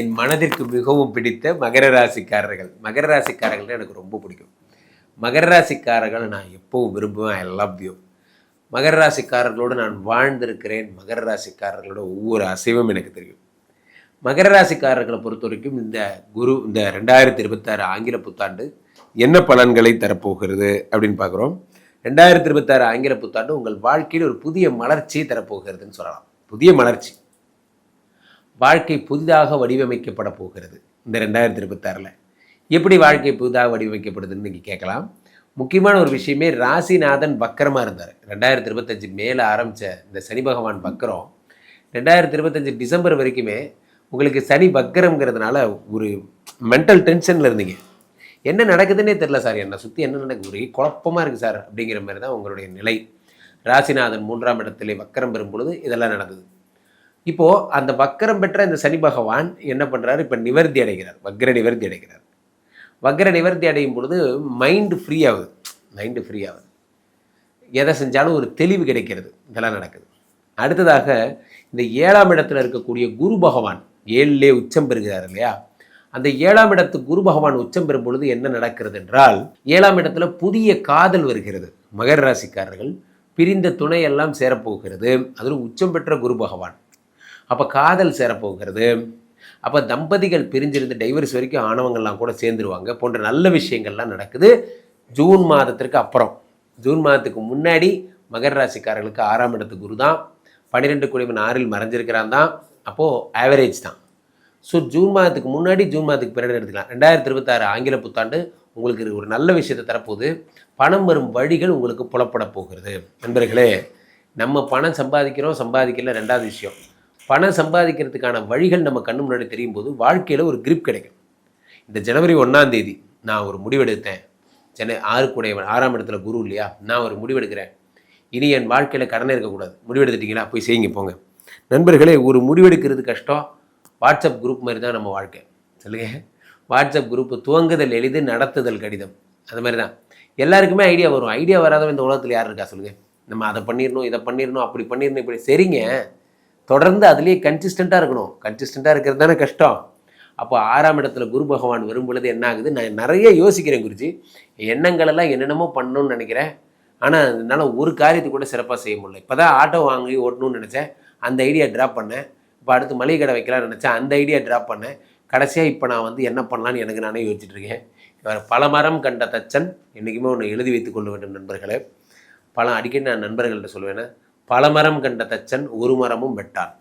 என் மனதிற்கு மிகவும் பிடித்த மகர ராசிக்காரர்கள். மகர ராசிக்காரர்கள் எனக்கு ரொம்ப பிடிக்கும். மகர ராசிக்காரர்கள் நான் எப்பவும் விரும்புவேன். ஐ லவ் யூ மகர ராசிக்காரர்களோடு நான் வாழ்ந்திருக்கிறேன். மகர ராசிக்காரர்களோட ஒவ்வொரு அசைவும் எனக்கு தெரியும். மகர ராசிக்காரர்களை பொறுத்த வரைக்கும் இந்த குரு இந்த ரெண்டாயிரத்தி இருபத்தாறு ஆங்கில புத்தாண்டு என்ன பலன்களை தரப்போகிறது அப்படின்னு பார்க்குறோம். ரெண்டாயிரத்தி இருபத்தாறு ஆங்கில புத்தாண்டு உங்கள் வாழ்க்கையில் ஒரு புதிய மலர்ச்சியை தரப்போகிறதுன்னு சொல்லலாம். புதிய மலர்ச்சி. வாழ்க்கை புதிதாக வடிவமைக்கப்பட போகிறது இந்த ரெண்டாயிரத்தி இருபத்தாறில். எப்படி வாழ்க்கை புதிதாக வடிவமைக்கப்படுதுன்னு நீங்கள் கேட்கலாம். முக்கியமான ஒரு விஷயமே ராசிநாதன் வக்கரமாக இருந்தார். ரெண்டாயிரத்தி இருபத்தஞ்சு மேலே ஆரம்பித்த இந்த சனி பகவான் வக்கரம் ரெண்டாயிரத்தி இருபத்தஞ்சு டிசம்பர் வரைக்குமே உங்களுக்கு சனி வக்கரம்ங்கிறதுனால ஒரு மென்டல் டென்ஷனில் இருந்தீங்க. என்ன நடக்குதுன்னே தெரில சார். என்னை சுற்றி என்ன நடக்குது ஒரே குழப்பமாக இருக்குது சார் அப்படிங்கிற மாதிரி தான் உங்களுடைய நிலை. ராசிநாதன் மூன்றாம் இடத்திலே வக்கரம் பெறும் பொழுது இதெல்லாம் நடந்தது. இப்போது அந்த வக்கரம் பெற்ற இந்த சனி பகவான் என்ன பண்ணுறாரு இப்போ நிவர்த்தி அடைகிறார். வக்ர நிவர்த்தி அடைகிறார். வக்ர நிவர்த்தி அடையும் பொழுது மைண்டு ஃப்ரீ ஆகுது. மைண்டு ஃப்ரீ ஆகுது. எதை செஞ்சாலும் ஒரு தெளிவு கிடைக்கிறது. இதெல்லாம் நடக்குது. அடுத்ததாக இந்த ஏழாம் இடத்துல இருக்கக்கூடிய குரு பகவான் ஏழிலே உச்சம் பெறுகிறார் இல்லையா? அந்த ஏழாம் இடத்து குரு பகவான் உச்சம் பெறும் பொழுது என்ன நடக்கிறது என்றால் ஏழாம் இடத்துல புதிய காதல் வருகிறது. மகர ராசிக்காரர்கள் பிரிந்த துணை எல்லாம் சேரப்போகிறது. அதில் உச்சம் பெற்ற குரு பகவான். அப்போ காதல் சேரப்போகிறது. அப்போ தம்பதிகள் பிரிஞ்சிருந்து டைவர்ஸ் வரைக்கும் ஆணவங்கள்லாம் கூட சேர்ந்துருவாங்க. போன்ற நல்ல விஷயங்கள்லாம் நடக்குது. ஜூன் மாதத்திற்கு அப்புறம். ஜூன் மாதத்துக்கு முன்னாடி மகர ராசிக்காரர்களுக்கு ஆறாம் இடத்து குரு தான். பன்னிரெண்டு குடிமன் ஆறில் மறைஞ்சிருக்கிறான் தான். அப்போது ஆவரேஜ் தான். ஸோ ஜூன் மாதத்துக்கு முன்னாடி ஜூன் மாதத்துக்கு பிறகு எடுத்துக்கலாம். ரெண்டாயிரத்தி இருபத்தாறு ஆங்கில புத்தாண்டு உங்களுக்கு ஒரு நல்ல விஷயத்தை தரப்போகுது. பணம் வரும் வழிகள் உங்களுக்கு புலப்பட போகிறது. நண்பர்களே நம்ம பணம் சம்பாதிக்கிறோம் சம்பாதிக்கல ரெண்டாவது விஷயம். பணம் சம்பாதிக்கிறதுக்கான வழிகள் நம்ம கண்ணு முன்னாடி தெரியும் போது வாழ்க்கையில் ஒரு கிரிப் கிடைக்கும். இந்த ஜனவரி ஒன்றாம் தேதி நான் ஒரு முடிவெடுத்தேன். சென்னை ஆறு கூடையவன் ஆறாம் இடத்துல குரு இல்லையா? நான் ஒரு முடிவெடுக்கிறேன். இனி என் வாழ்க்கையில் கடனே இருக்கக்கூடாது. முடிவெடுத்துட்டிங்களா? போய் செய்யுங்க போங்க. நண்பர்களே ஒரு முடிவெடுக்கிறது கஷ்டம். வாட்ஸ்அப் குரூப் மாதிரி தான் நம்ம வாழ்க்கை. சொல்லுங்க. வாட்ஸ்அப் குரூப்பு துவங்குதல் எளிது நடத்துதல் கடிதம். அது மாதிரி தான். எல்லாருக்குமே ஐடியா வரும். ஐடியா வராதவன் இந்த உலகத்தில் யார் இருக்கா? சொல்லுங்கள் நம்ம அதை பண்ணிடணும் இதை பண்ணிடணும் அப்படி பண்ணிடணும் இப்படி. சரிங்க. தொடர்ந்து அதுலேயே கன்சிஸ்டண்ட்டாக இருக்கணும். கன்சிஸ்டண்ட்டாக இருக்கிறது தானே கஷ்டம். அப்போ ஆறாம் இடத்துல குரு பகவான் வரும் பொழுது என்ன ஆகுது? நான் நிறைய யோசிக்கிறேன் குருஜி. எண்ணங்கள் எல்லாம் என்னென்னமோ பண்ணணும்னு நினைக்கிறேன். ஆனால் என்னால் ஒரு காரியத்தை கூட சிறப்பாக செய்ய முடியல. இப்போ தான் ஆட்டோ வாங்கி ஓட்டணும்னு நினச்சேன். அந்த ஐடியா ட்ராப் பண்ணேன். இப்போ அடுத்து மளிகை கடை வைக்கலாம்னு நினச்சேன். அந்த ஐடியா ட்ராப் பண்ணேன். கடைசியாக இப்போ நான் வந்து என்ன பண்ணலான்னு எனக்கு நானே யோசிச்சுட்ருக்கேன் இவர் பல மரம் கண்ட தச்சன். என்றைக்குமே ஒன்று எழுதி வைத்துக் கொள்ள வேண்டும் நண்பர்களே. பல அடிக்கடி நான் நண்பர்கள்ட்ட சொல்லுவேன்னா பல மரம் கண்ட தச்சன் ஒரு மரமும் வெட்டான்.